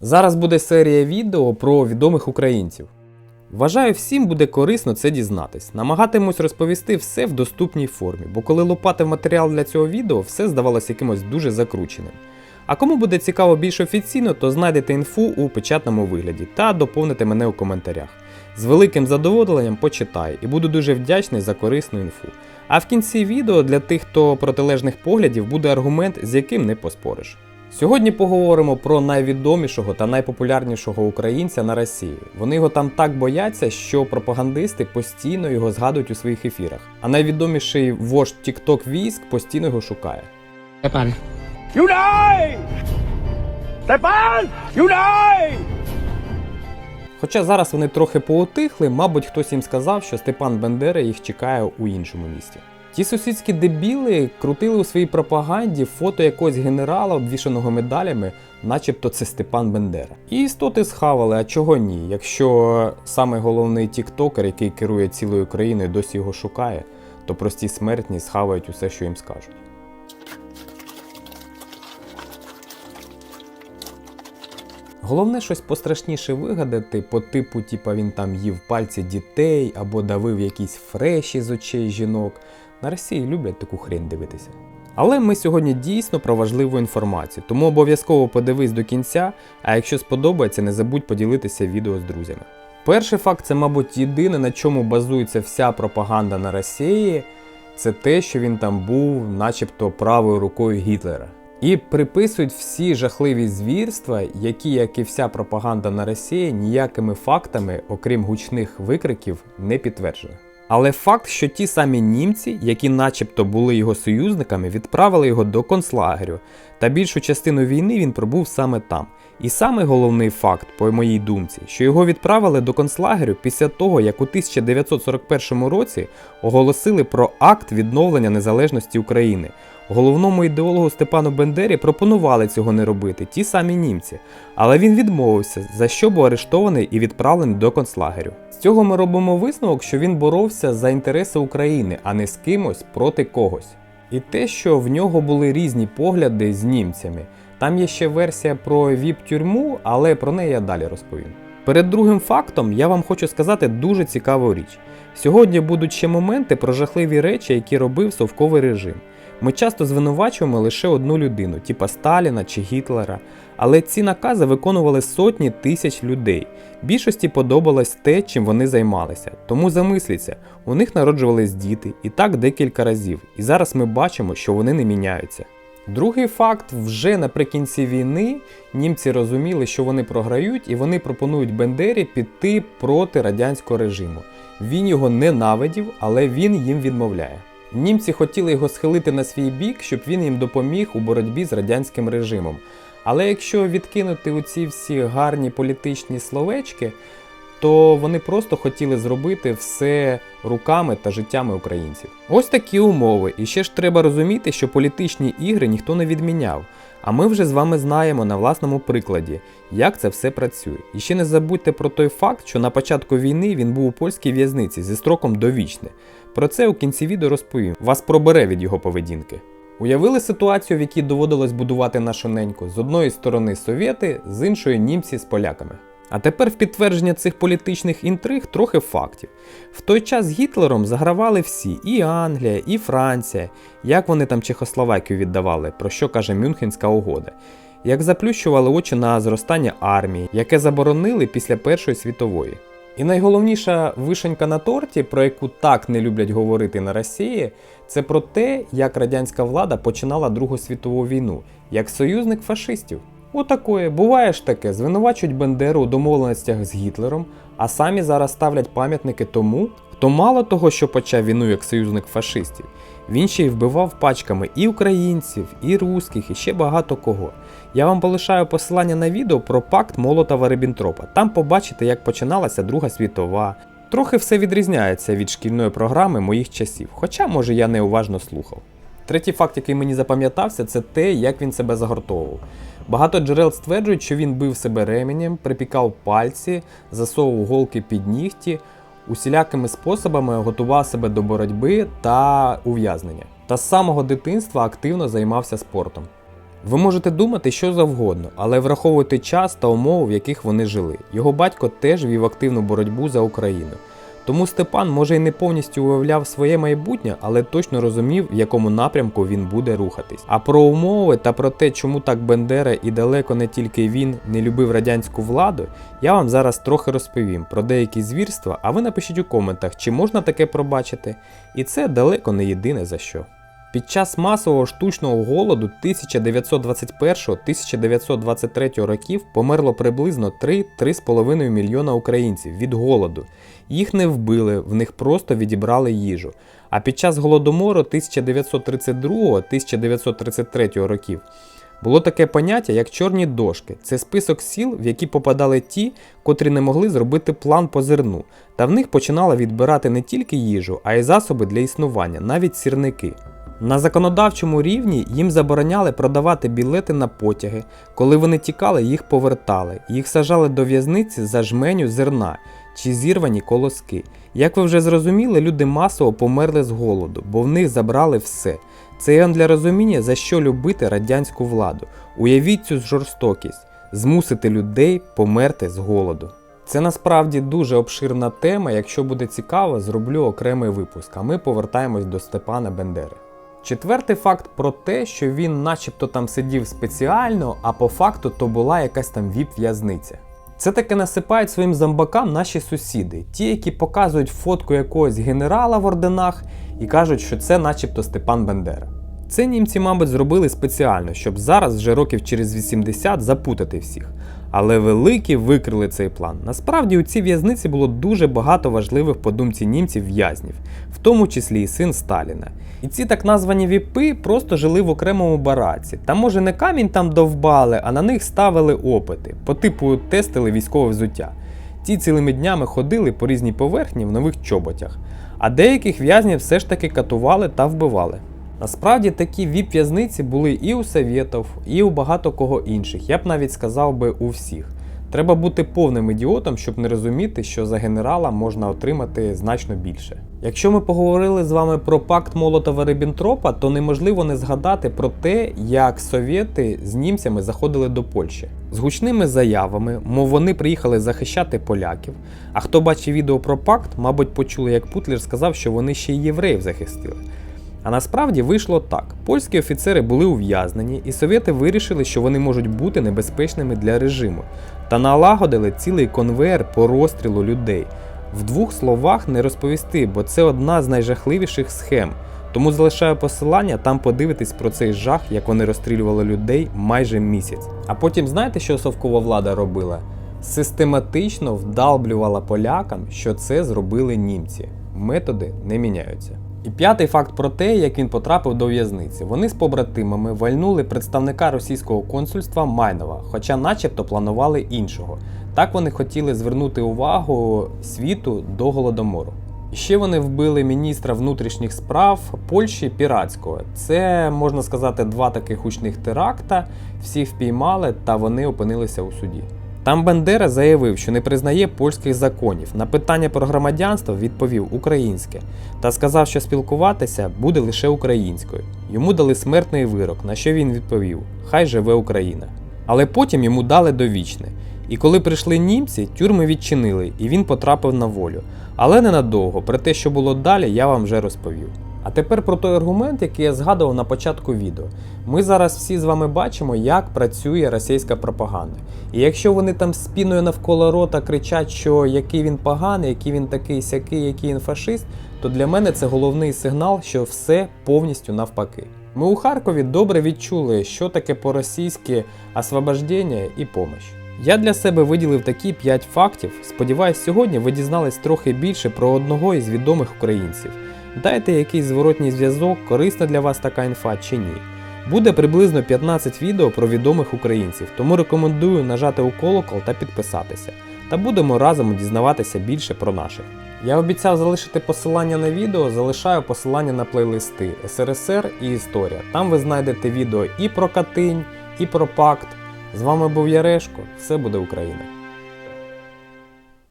Зараз буде серія відео про відомих українців. Вважаю, всім буде корисно це дізнатись. Намагатимусь розповісти все в доступній формі, бо коли лопатив матеріал для цього відео, все здавалося якимось дуже закрученим. А кому буде цікаво більш офіційно, то знайдете інфу у печатному вигляді та доповните мене у коментарях. З великим задоволенням почитаю і буду дуже вдячний за корисну інфу. А в кінці відео для тих, хто протилежних поглядів, буде аргумент, з яким не поспориш. Сьогодні поговоримо про найвідомішого та найпопулярнішого українця на Росії. Вони його там так бояться, що пропагандисти постійно його згадують у своїх ефірах. А найвідоміший вождь TikTok військ постійно його шукає. Степан, Юнай! Степан! Юнай! Хоча зараз вони трохи поутихли, мабуть, хтось їм сказав, що Степан Бендера їх чекає у іншому місті. Ті сусідські дебіли крутили у своїй пропаганді фото якогось генерала, обвішаного медалями, начебто це Степан Бендера. І істоти схавали, а чого ні? Якщо саме головний тіктокер, який керує цілою країною, досі його шукає, то прості смертні схавають усе, що їм скажуть. Головне щось пострашніше вигадати, по типу, типа він там їв пальці дітей або давив якісь фреші з очей жінок. На Росії люблять таку хрень дивитися. Але ми сьогодні дійсно про важливу інформацію, тому обов'язково подивись до кінця, а якщо сподобається, не забудь поділитися відео з друзями. Перший факт це, мабуть, єдине, на чому базується вся пропаганда на Росії, це те, що він там був, начебто, правою рукою Гітлера. І приписують всі жахливі звірства, які, як і вся пропаганда на Росії, ніякими фактами, окрім гучних викриків, не підтверджено. Але факт, що ті самі німці, які начебто були його союзниками, відправили його до концлагерю, та більшу частину війни він пробув саме там. І саме головний факт, по моїй думці, що його відправили до концлагерю після того, як у 1941 році оголосили про акт відновлення незалежності України. Головному ідеологу Степану Бендері пропонували цього не робити ті самі німці, але він відмовився, за що був арештований і відправлений до концлагерю. З цього ми робимо висновок, що він боровся за інтереси України, а не з кимось проти когось. І те, що в нього були різні погляди з німцями. Там є ще версія про віп-тюрму, але про неї я далі розповім. Перед другим фактом я вам хочу сказати дуже цікаву річ. Сьогодні будуть ще моменти про жахливі речі, які робив совковий режим. Ми часто звинувачуємо лише одну людину, типа Сталіна чи Гітлера, але ці накази виконували сотні тисяч людей. Більшості подобалось те, чим вони займалися. Тому замисліться, у них народжувались діти, і так декілька разів. І зараз ми бачимо, що вони не міняються. Другий факт: вже наприкінці війни німці розуміли, що вони програють, і вони пропонують Бендері піти проти радянського режиму. Він його ненавидів, але він їм відмовляє. Німці хотіли його схилити на свій бік, щоб він їм допоміг у боротьбі з радянським режимом. Але якщо відкинути оці всі гарні політичні словечки, то вони просто хотіли зробити все руками та життями українців. Ось такі умови. І ще ж треба розуміти, що політичні ігри ніхто не відміняв. А ми вже з вами знаємо на власному прикладі, як це все працює. І ще не забудьте про той факт, що на початку війни він був у польській в'язниці зі строком довічне. Про це у кінці відео розповім. Вас пробере від його поведінки. Уявили ситуацію, в якій доводилось будувати нашу неньку з одної сторони совєти, з іншої німці з поляками. А тепер в підтвердження цих політичних інтриг трохи фактів. В той час з Гітлером загравали всі і Англія, і Франція, як вони там Чехословакію віддавали, про що каже Мюнхенська угода, як заплющували очі на зростання армії, яке заборонили після Першої світової. І найголовніша вишенька на торті, про яку так не люблять говорити на Росії, це про те, як радянська влада починала Другу світову війну, як союзник фашистів. Отакое, буває ж таке, звинувачують Бендеру у домовленостях з Гітлером, а самі зараз ставлять пам'ятники тому, хто мало того, що почав війну як союзник фашистів, він ще й вбивав пачками і українців, і русських, і ще багато кого. Я вам полишаю посилання на відео про пакт Молотова Риббентропа. Там побачите, як починалася Друга світова. Трохи все відрізняється від шкільної програми моїх часів, хоча, може, я неуважно слухав. Третій факт, який мені запам'ятався, це те, як він себе загортовував. Багато джерел стверджують, що він бив себе ременем, припікав пальці, засовував голки під нігті, усілякими способами готував себе до боротьби та ув'язнення. Та з самого дитинства активно займався спортом. Ви можете думати що завгодно, але враховуйте час та умови, в яких вони жили. Його батько теж вів активну боротьбу за Україну. Тому Степан може й не повністю уявляв своє майбутнє, але точно розумів, в якому напрямку він буде рухатись. А про умови та про те, чому так Бендера і далеко не тільки він не любив радянську владу, я вам зараз трохи розповім про деякі звірства, а ви напишіть у коментах, чи можна таке пробачити. І це далеко не єдине за що. Під час масового штучного голоду 1921-1923 років померло приблизно 3-3,5 мільйона українців від голоду. Їх не вбили, в них просто відібрали їжу. А під час голодомору 1932-1933 років було таке поняття, як чорні дошки. Це список сіл, в які попадали ті, котрі не могли зробити план по зерну, та в них починали відбирати не тільки їжу, а й засоби для існування, навіть сірники. На законодавчому рівні їм забороняли продавати білети на потяги. Коли вони тікали, їх повертали, їх сажали до в'язниці за жменю зерна чи зірвані колоски. Як ви вже зрозуміли, люди масово померли з голоду, бо в них забрали все. Це для розуміння, за що любити радянську владу. Уявіть цю жорстокість, змусити людей померти з голоду. Це насправді дуже обширна тема. Якщо буде цікаво, зроблю окремий випуск. А ми повертаємось до Степана Бендери. Четвертий факт про те, що він начебто там сидів спеціально, а по факту то була якась там віп-в'язниця. Це таке насипають своїм зомбакам наші сусіди, ті, які показують фотку якогось генерала в орденах і кажуть, що це начебто Степан Бендера. Це німці, мабуть, зробили спеціально, щоб зараз, вже років через 80, запутати всіх. Але великі викрили цей план. Насправді у цій в'язниці було дуже багато важливих по думці німців в'язнів, в тому числі і син Сталіна. І ці так названі віпи просто жили в окремому бараці. Та може не камінь там довбали, а на них ставили опити, по типу тестили військове взуття. Ті цілими днями ходили по різній поверхні в нових чоботях, а деяких в'язнів все ж таки катували та вбивали. Насправді такі віп-в'язниці були і у совєтів, і у багато кого інших. Я б навіть сказав би у всіх. Треба бути повним ідіотом, щоб не розуміти, що за генерала можна отримати значно більше. Якщо ми поговорили з вами про пакт Молотова Риббентропа, то неможливо не згадати про те, як совєти з німцями заходили до Польщі з гучними заявами, мов вони приїхали захищати поляків. А хто бачив відео про пакт, мабуть, почули, як Путлер сказав, що вони ще й євреїв захистили. А насправді вийшло так: польські офіцери були ув'язнені, і совєти вирішили, що вони можуть бути небезпечними для режиму, та налагодили цілий конвейер по розстрілу людей. В двох словах не розповісти, бо це одна з найжахливіших схем. Тому залишаю посилання, там подивитись про цей жах, як вони розстрілювали людей майже місяць. А потім знаєте, що совкова влада робила? Систематично вдалблювала полякам, що це зробили німці. Методи не міняються. І п'ятий факт про те, як він потрапив до в'язниці. Вони з побратимами вальнули представника російського консульства Майнова, хоча начебто планували іншого. Так вони хотіли звернути увагу світу до голодомору. Ще вони вбили міністра внутрішніх справ Польщі Піратського. Це можна сказати два таких гучних теракта. Всі впіймали та вони опинилися у суді. Там Бендера заявив, що не признає польських законів. На питання про громадянство відповів українське та сказав, що спілкуватися буде лише українською. Йому дали смертний вирок, на що він відповів: Хай живе Україна. Але потім йому дали довічне. І коли прийшли німці, тюрми відчинили, і він потрапив на волю. Але ненадовго, про те, що було далі, я вам вже розповів. А тепер про той аргумент, який я згадував на початку відео. Ми зараз всі з вами бачимо, як працює російська пропаганда. І якщо вони там спіною навколо рота кричать, що який він поганий, який він такий сякий, який він фашист, то для мене це головний сигнал, що все повністю навпаки. Ми у Харкові добре відчули, що таке по-російськи освобождення і помощь. Я для себе виділив такі 5 фактів. Сподіваюсь, сьогодні ви дізнались трохи більше про одного із відомих українців. Дайте якийсь зворотній зв'язок, корисна для вас така інфа чи ні. Буде приблизно 15 відео про відомих українців, тому рекомендую нажати у колокол та підписатися. Та будемо разом дізнаватися більше про наших. Я обіцяв залишити посилання на відео, залишаю посилання на плейлисти СРСР і Історія. Там ви знайдете відео і про Катинь, і про Пакт. З вами був Ярешко, все буде Україна!